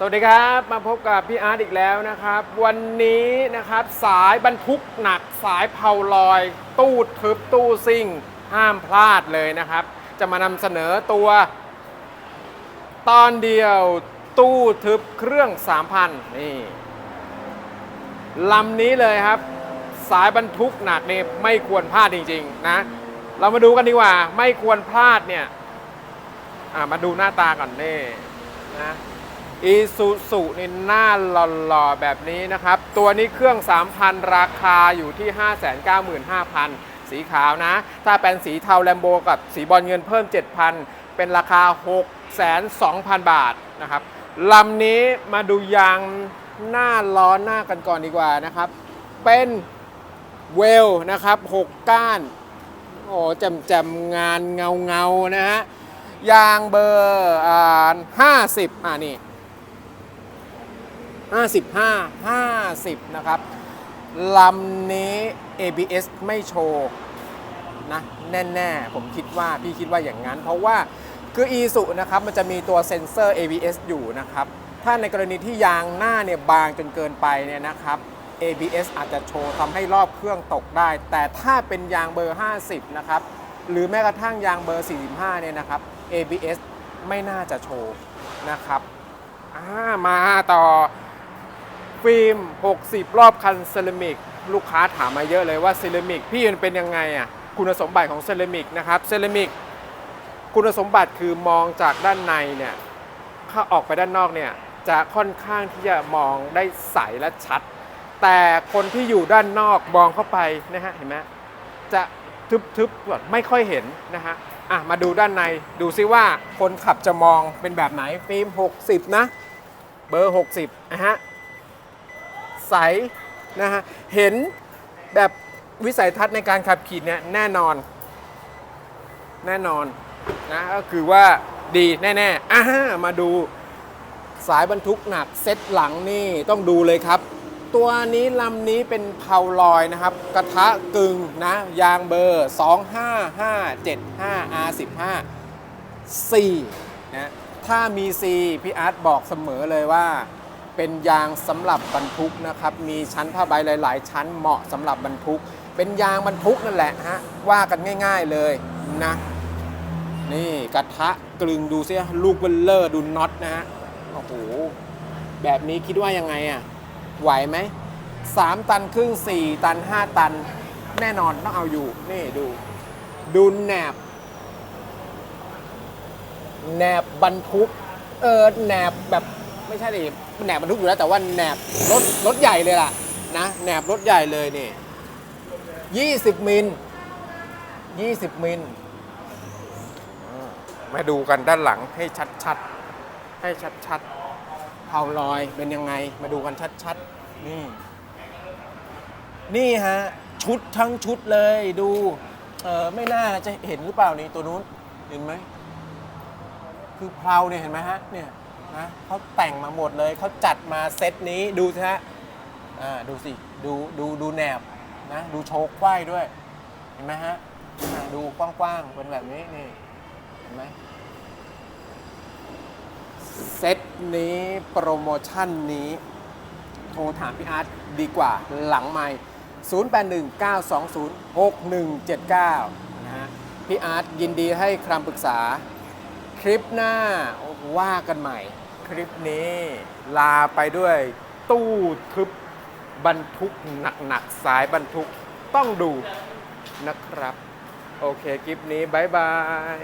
สวัสดีครับมาพบกับพี่อาร์ตอีกแล้วนะครับ วันนี้นะครับสายบรรทุกหนักสายเผาลอย ตู้ทึบตู้ซิ่ง ห้ามพลาดเลยนะครับ จะมานำเสนอตัว ตอนเดียวตู้ทึบเครื่อง 3,000 นี่ลำนี้เลยครับ สายบรรทุกหนักนี่ไม่ควรพลาดจริง ๆ นะ เรามาดูกันดีกว่า ไม่ควรพลาดเนี่ยมาดูหน้าตาก่อนนี่นะ อีซูซูนี่หน้าหล่อๆ แบบนี้นะครับ ตัวนี้เครื่อง 3,000 ราคาอยู่ที่ 595,000 สีขาวนะ ถ้าเป็นสีเทาแลมโบกับสีบอลเงินเพิ่ม 7,000 เป็นราคา 602,000 บาทนะครับลำนี้มาดูยางหน้าล้อหน้ากันก่อนดีกว่านะครับ เป็นเวลนะครับ 6 ก้าน โอ้จำจมงานเงาเงานะฮะยางเบอร์อ่าห้าสิบอ่านี่ ห้าสิบห้าห้าสิบนะครับลำนี้ ABS ไม่โชว์นะแน่ๆ ผมคิดว่าพี่คิดว่าอย่างนั้น เพราะว่าคือ e s u นะครับมันจะมีตัวเซ็นเซอร์ ABS อยู่นะครับ ถ้าในกรณีที่ยางหน้าเนี่ยบางจนเกินไปเนี่ยนะครับ ABS อาจจะโชว์ทำให้รอบเครื่องตกได้ แต่ถ้าเป็นยางเบอร์ 50 นะครับ หรือแม้กระทั่งยางเบอร์ 45 เนี่ยนะครับ ABS ไม่น่าจะโชว์นะครับอ่ามาต่อ ฟิล์ม 60 รอบคันเซรามิก ลูกค้าถามมาเยอะเลยว่าเซรามิกพี่มันเป็นยังไงอะคุณสมบัติของเซรามิกนะครับเซรามิกคุณสมบัติคือมองจากด้านในเนี่ยถ้าออกไปด้านนอกเนี่ยจะค่อนข้างที่จะมองได้ใสและชัด แต่คนที่อยู่ด้านนอกมองเข้าไปนะฮะเห็นไหมจะทึบๆแบบไม่ค่อยเห็นนะฮะอะมาดูด้านในดูซิว่าคนขับจะมองเป็นแบบไหนฟิล์ม 60 นะ เบอร์ 60นะฮะ ใสนะฮะเห็นแบบวิสัยทัศน์ในการขับขี่เนี่ยแน่นอน แน่นอนนะก็คือว่าดีแน่ๆอ่ามาดูสายบรรทุกหนักเซตหลังนี่ต้องดูเลยครับ ตัวนี้ลำนี้เป็นเพาลอยนะครับ กระทะกึ่งนะยางเบอร์ 25575 R15 C นะถ้ามี C พี่อาร์ตบอกเสมอเลยว่า เป็นยางสำหรับบรรทุกนะครับ มีชั้นผ้าใบหลาย ๆ ชั้นเหมาะสำหรับบรรทุก เป็นยางบรรทุกนั่นแหละฮะ ว่ากันง่าย ๆเลยนะ นี่กระทะกลึงดูซิลูกเบลเลอร์ดูน็อตนะฮะ โอ้โห แบบนี้คิดว่ายังไงอะ ไหวไหมสามตันครึ่งสี่ตันห้าตัน แน่นอนต้องเอาอยู่ นี่ดู ดูแหนบ แหนบบรรทุก เออแหนบแบบไม่ใช่ดิ แหนบบรรทุกอยู่แล้วแต่ว่าแหนบรถรถใหญ่เลยล่ะนะแหนบรถใหญ่เลยนี่ยี่สิบมิลยี่สิบมิลมาดูกันด้านหลังให้ชัดๆ ให้ชัดๆเผาลอยเป็นยังไง มาดูกันชัดๆ นี่ นี่ฮะ ชุดทั้งชุดเลยดู เออไม่น่าจะเห็นหรือเปล่านี่ตัวนู้น เห็นไหม คือเพลาเนี่ยเห็นไหมฮะ เนี่ย นะเขาแต่งมาหมดเลยเขาจัดมาเซตนี้ดูสิฮะอ่าดูสิดูดูดูแหนบนะดูโชกไขว้ด้วย เห็นไหมฮะอ่าดูกว้างๆเป็นแบบนี้นี่เห็นไหมเซตนี้โปรโมชั่นนี้โทรถามพี่อาร์ตดีกว่าหลังไม่0819206179 นะฮะพี่อาร์ตยินดีให้คำปรึกษา คลิปหน้า ว่ากันใหม่ คลิปนี้ลาไปด้วยตู้ทึบบรรทุกหนักๆ สายบรรทุกต้องดูนะครับ โอเคคลิปนี้บายบาย